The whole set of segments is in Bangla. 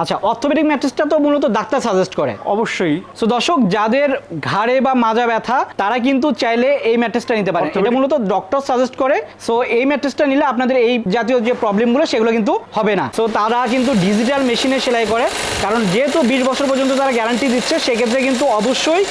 আচ্ছা অর্থোপেডিক ম্যাট্রেসটা তো মূলত ডাক্তার সাজেস্ট করে। অবশ্যই। তো দর্শক যাদের ঘাড়ে বা মাজা ব্যথা তারা কিন্তু চাইলে এই ম্যাট্রেসটা নিতে পারে। এটা মূলত ডক্টর সাজেস্ট করে। সো এই ম্যাট্রেসটা নিলে আপনাদের এই জাতীয় যে প্রবলেমগুলো সেগুলো কিন্তু হবে না। সো তারা কিন্তু ডিজিটাল মেশিনে সেলাই করে। কারণ যেহেতু বিশ বছর পর্যন্ত তারা গ্যারান্টি দিচ্ছে সেক্ষেত্রে কিন্তু অবশ্যই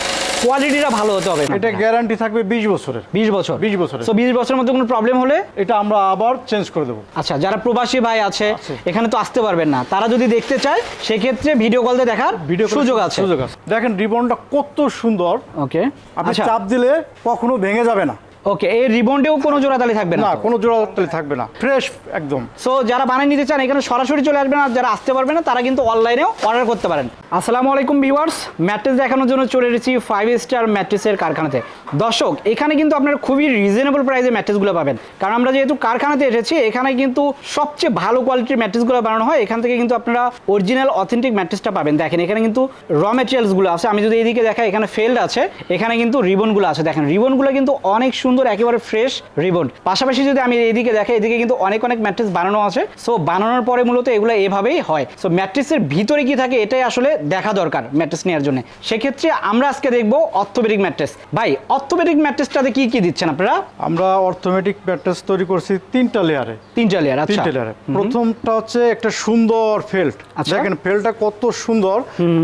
কোয়ালিটিটা ভালো হতে হবে এটা গ্যারান্টি থাকবে বিশ বছরের। বিশ বছর। 20 বছরের। সো বিশ বছরের মধ্যে কোনো প্রবলেম হলে? এটা আমরা আবার চেঞ্জ করে দেব। আচ্ছা যারা প্রবাসী ভাই আছে। এখানে তো আসতে পারবেন না। তারা যদি দেখতে চায় সেক্ষেত্রে ভিডিও কলতে দেখার ভিডিও সুযোগ আছে। সুযোগ আছে। দেখেন রিবনটা কত সুন্দর। ওকে আপনি আচ্ছা। চাপ দিলে কখনো ভেঙে যাবে না। ওকে এই রিবন্ডেও কোনো জোড়াতালি থাকবে না? কোনো জোড়াতালি থাকবে না। ফ্রেশ একদম। সো যারা বানিয়ে নিতে চান এখানে সরাসরি চলে আসবেন আর যারা আসতে পারবেন না তারা কিন্তু অনলাইনেও অর্ডার করতে পারেন। আসসালামু আলাইকুম ভিউয়ার্স ম্যাট্রেস দেখানোর জন্য চলে এসেছি ফাইভ স্টার ম্যাট্রেসের কারখানাতে। দর্শক এখানে কিন্তু আপনারা খুবই রিজনেবল প্রাইসে ম্যাট্রেসগুলো পাবেন। কারণ আমরা যেহেতু কারখানাতে এসেছি এখানে কিন্তু সবচেয়ে ভালো কোয়ালিটির ম্যাট্রেসগুলো বানানো হয় এখান থেকে কিন্তু আপনারা অরিজিনাল অথেন্টিক ম্যাট্রেসটা পাবেন। দেখেন এখানে কিন্তু র মেটেরিয়ালসগুলো আছে। আমি যদি এইদিকে দেখাই এখানে ফেল্ড আছে এখানে কিন্তু রিবনগুলো আছে। দেখেন রিবনগুলো কিন্তু অনেক সুন্দর একেবারে ফ্রেশ রিবন পাশাপাশি যদি আমি এইদিকে দেখাই এদিকে কিন্তু অনেক অনেক ম্যাট্রেস বানানো আছে। সো বানানোর পরে মূলত এগুলো এভাবেই হয়। সো ম্যাট্রেসের ভিতরে কি থাকে এটাই আসলে দেখা দরকার ম্যাট্রেস নেওয়ার জন্য। সেক্ষেত্রে আমরা আজকে দেখব অর্থোপেডিক ম্যাট্রেস ভাই অর্থোপেডিক ম্যাট্রেসটাতে কি কি দিচ্ছেন আপনারা? আমরা অর্থোমেটিক ম্যাট্রেস তৈরি করছি তিনটা লেয়ারে তিনটা লেয়ার আচ্ছা। তিনটা লেয়ারে প্রথমটা হচ্ছে একটা সুন্দর ফেল্ট আচ্ছা। দেখেন ফেল্টটা কত সুন্দর।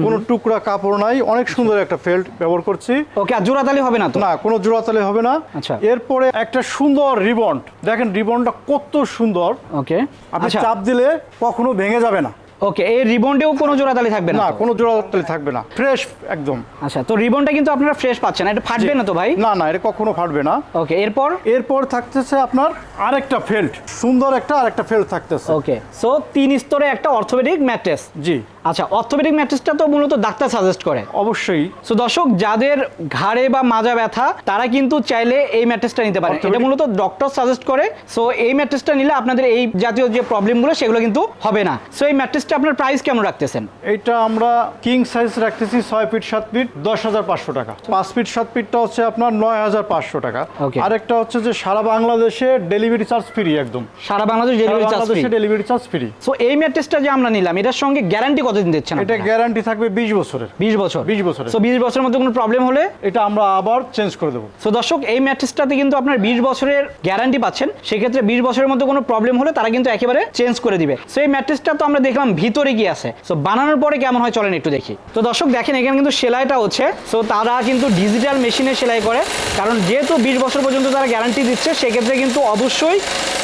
কোনো টুকরা কাপড় নাই। অনেক সুন্দর একটা ফেল্ট ব্যবহার করছি। ওকে আর জোড়াতালি হবে না তো? না কোনো জোড়াতালে হবে না। আচ্ছা। এরপরে একটা সুন্দর রিবন। দেখেন রিবনটা কত সুন্দর। ওকে আপনি আচ্ছা। চাপ দিলে কখনো ভেঙে যাবে না। ওকে এই রিবন্ডেও কোনো জোড়াতালি থাকবে না না কোনো জোড়াতালি থাকবে না। ফ্রেশ একদম। আচ্ছা তো রিবনটা কিন্তু আপনারা ফ্রেশ পাচ্ছেন এটা ফাটবে না তো ভাই? না না এটা কখনো ফাটবে না। ওকে এরপর? এরপর থাকতেছে আপনার আরেকটা ফেল্ট। সুন্দর একটা আরেকটা ফেল্ট থাকতেছে। ওকে সো তিন স্তরে একটা অর্থোপেডিক ম্যাট্রেস জি। আচ্ছা অর্থোপেডিক ম্যাট্রেসটা তো মূলত ডাক্তার সাজেস্ট করে। অবশ্যই। সো দর্শক যাদের ঘাড়ে বা মাজা ব্যথা তারা কিন্তু চাইলে এই ম্যাট্রেসটা নিতে পারে। এটা মূলত ডক্টর সাজেস্ট করে। সো এই ম্যাট্রেসটা নিলে আপনাদের এই জাতীয় যে প্রবলেমগুলো সেগুলো কিন্তু হবে না। সো এই ম্যাট্রেসটা আপনার প্রাইস কেমন রাখতেছেন? এইটা আমরা কিং সাইজ রাখতেছি ছয় ফিট সাত ফিট দশ হাজার পাঁচশো টাকা। পাঁচ ফিট সাত ফিটটা হচ্ছে আপনার নয় হাজার পাঁচশো টাকা. আরেকটা হচ্ছে যে সারা বাংলাদেশে ডেলিভারি চার্জ ফ্রি একদম। সারা বাংলাদেশ ডেলিভারি চার্জ বাংলাদেশে ডেলিভারি চার্জ ফ্রি সো এই ম্যাট্রেসটা যে আমরা নিলাম এটার সঙ্গে গ্যারান্টি কতদিন দিচ্ছেন এটা গ্যারান্টি থাকবে বিশ বছরের। বিশ বছর? 20 বছরের। সো বিশ বছরের মধ্যে কোনো প্রবলেম হলে? এটা আমরা আবার চেঞ্জ করে দেবো। সো দর্শক এই ম্যাট্রেসটাতে কিন্তু আপনার বিশ বছরের গ্যারান্টি পাচ্ছেন। সেক্ষেত্রে বিশ বছরের মধ্যে কোনো প্রবলেম হলে তারা কিন্তু একেবারে চেঞ্জ করে দিবে। সো এই ম্যাট্রেসটা তো আমরা দেখলাম ভিতরে কি আছে। সো বানানোর পরে কেমন হয় চলেন একটু দেখি। তো দর্শক দেখেন এখানে কিন্তু সেলাইটা হচ্ছে। সো তারা কিন্তু ডিজিটাল মেশিনে সেলাই করে। কারণ যেহেতু বিশ বছর পর্যন্ত তারা গ্যারান্টি দিচ্ছে সেক্ষেত্রে কিন্তু অবশ্যই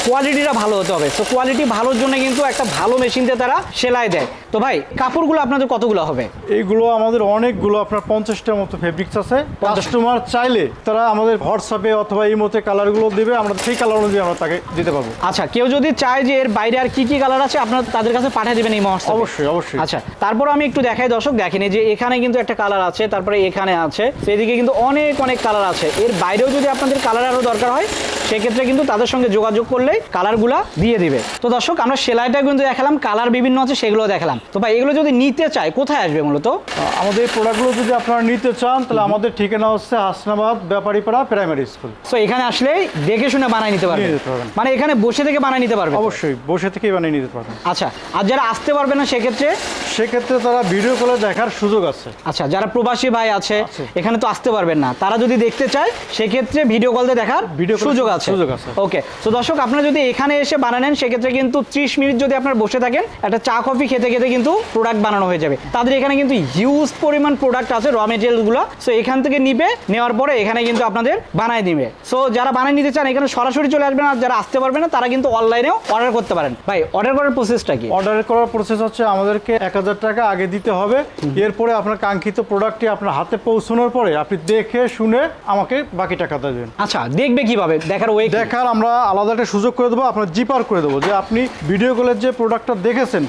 কোয়ালিটিটা ভালো হতে হবে। সো কোয়ালিটি ভালোর জন্য কিন্তু একটা ভালো মেশিন দিয়ে তারা সেলাই দেয়। তো ভাই কাপড়গুলো আপনাদের কতগুলো হবে? এইগুলো আমাদের অনেকগুলো আপনার পঞ্চাশটার মতো ফেব্রিক্স আছে। কাস্টমার চাইলে তারা আমাদের হোয়াটসঅ্যাপে অথবা এই মতে কালারগুলো দেবে আমরা সেই কালার অনুযায়ী আমরা তাকে দিতে পারব। আচ্ছা কেউ যদি চায় যে এর বাইরে আর কি কি কালার আছে আপনারা তাদের কাছে পাঠিয়ে দেবেন এই মহর্ষে অবশ্যই অবশ্যই। আচ্ছা তারপর আমি একটু দেখাই দর্শক দেখেন যে এখানে কিন্তু একটা কালার আছে তারপরে এখানে আছে সেদিকে কিন্তু অনেক অনেক কালার আছে। এর বাইরেও যদি আপনাদের কালার আরও দরকার হয় সেক্ষেত্রে কিন্তু তাদের সঙ্গে যোগাযোগ করলেই কালারগুলা দিয়ে দিবে। তো দর্শক আমরা সেলাইটা কিন্তু দেখালাম কালার বিভিন্ন আছে সেগুলো দেখালাম। তো ভাই এগুলো যদি নিতে চায় কোথায় আসবে মূলত? আমাদের এই প্রোডাক্টগুলো যদি আপনারা নিতে চান তাহলে আমাদের ঠিকানা হচ্ছে হাসনাবাদ ব্যাপারীপাড়া প্রাইমারি স্কুল তো এখানে আসলেই দেখে শুনে বানায় নিতে পারবেন। মানে এখানে বসে থেকে বানায় নিতে পারবে? তো? অবশ্যই বসে থেকেই বানিয়ে নিতে পারবেন। আচ্ছা আর যারা আসতে পারবে না সেক্ষেত্রে? সেক্ষেত্রে তারা ভিডিও কলে দেখার সুযোগ আছে। আচ্ছা যারা প্রবাসী ভাই আছে। এখানে তো আসতে পারবেন না। তারা যদি দেখতে চায় সেক্ষেত্রে ভিডিও কল দিয়ে দেখার call সুযোগ আছে। সুযোগ আছে। ওকে তো দর্শক আপনারা যদি এখানে এসে বানানেন সেক্ষেত্রে কিন্তু ত্রিশ মিনিট যদি আপনার বসে থাকেন একটা চা কফি খেতে খেতে কিন্তু প্রোডাক্ট বানানো হয়ে যাবে। তাদের এখানে কিন্তু হিউজ পরিমাণ প্রোডাক্ট আছে র মেটেরিয়ালগুলো সো এখান থেকে নিবে নেওয়ার পরে এখানে কিন্তু আপনাদের বানায় দিবে। সো যারা বানিয়ে নিতে চান এখানে সরাসরি চলে আসবেন আর যারা আসতে পারবে না তারা কিন্তু অনলাইনেও অর্ডার করতে পারেন। ভাই অর্ডার করার প্রসেসটা কি? অর্ডার করার প্রসেস হচ্ছে আমাদেরকে এক হাজার টাকা আগে দিতে হবে। এরপরে আপনার কাঙ্ক্ষিত প্রোডাক্টটি আপনার হাতে পৌঁছানোর পরে আপনি দেখে শুনে আমাকে বাকি টাকা দেবেন। আচ্ছা দেখবে কীভাবে? দেখার ওয়ে দেখার আমরা আলাদা একটা সুযোগ করে দেবো আপনার জিপার করে দেবো যে আপনি ভিডিও কলের যে প্রোডাক্টটা দেখেছেন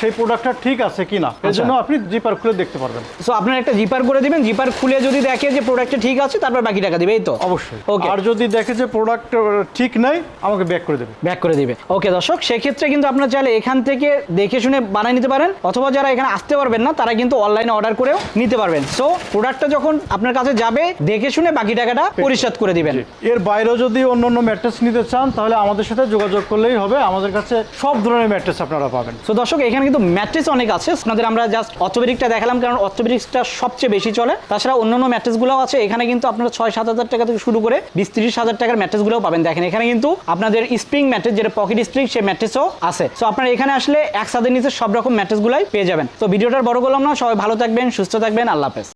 সেই প্রোডাক্টটা ঠিক আছে কিনা? এর আচ্ছা। জন্য আপনি জিপার খুলে দেখতে পারবেন। সো আপনার একটা জিপার করে দিবেন জিপার খুলে যদি দেখে যে প্রোডাক্টটা ঠিক আছে তারপর বাকি টাকা দিবে এই তো? অবশ্যই। ওকে আর যদি দেখে যে প্রোডাক্ট ঠিক নাই আমাকে ব্যাক করে দেবে। ব্যাক করে দিবে। ওকে দর্শক সেক্ষেত্রে কিন্তু আপনারা চাইলে এখান থেকে দেখে শুনে বানিয়ে নিতে পারেন অথবা যারা এখানে আসতে পারবেন না তারা কিন্তু অনলাইনে অর্ডার করেও নিতে পারবেন। সো প্রোডাক্টটা যখন আপনার কাছে যাবে দেখে শুনে বাকি টাকাটা পরিশোধ করে দিবেন। এর বাইরেও যদি অন্য অন্য ম্যাট্রেস নিতে চান তাহলে আমাদের সাথে যোগাযোগ করলেই হবে। আমাদের কাছে সব ধরনের ম্যাট্রেস আপনারা পাবেন। তো দর্শক এখানে কিন্তু ম্যাট্রেস অনেক আছে। আপনাদের আমরা জাস্ট অর্থোপেডিকটা দেখালাম, কারণ অর্থোপেডিক্সটা সবচেয়ে বেশি চলে। তাছাড়া অন্যান্য ম্যাট্রেসগুলোও আছে। এখানে কিন্তু আপনারা ছয় সাত হাজার টাকা থেকে শুরু করে বিশ তিরিশ হাজার টাকার ম্যাট্রেসগুলোও পাবেন। দেখেন, এখানে কিন্তু আপনাদের স্প্রিং ম্যাট্রেস, যেটা পকেট স্প্রিং, সেই ম্যাট্রেসও আছে। সো আপনারা এখানে আসলে এক সাদের নিচে সব রকম ম্যাট্রেসগুলোই পেয়ে যাবেন। তো ভিডিওটার বড় করলাম না সবাই ভালো থাকবেন, সুস্থ থাকবেন। আল্লাহ হাফেজ।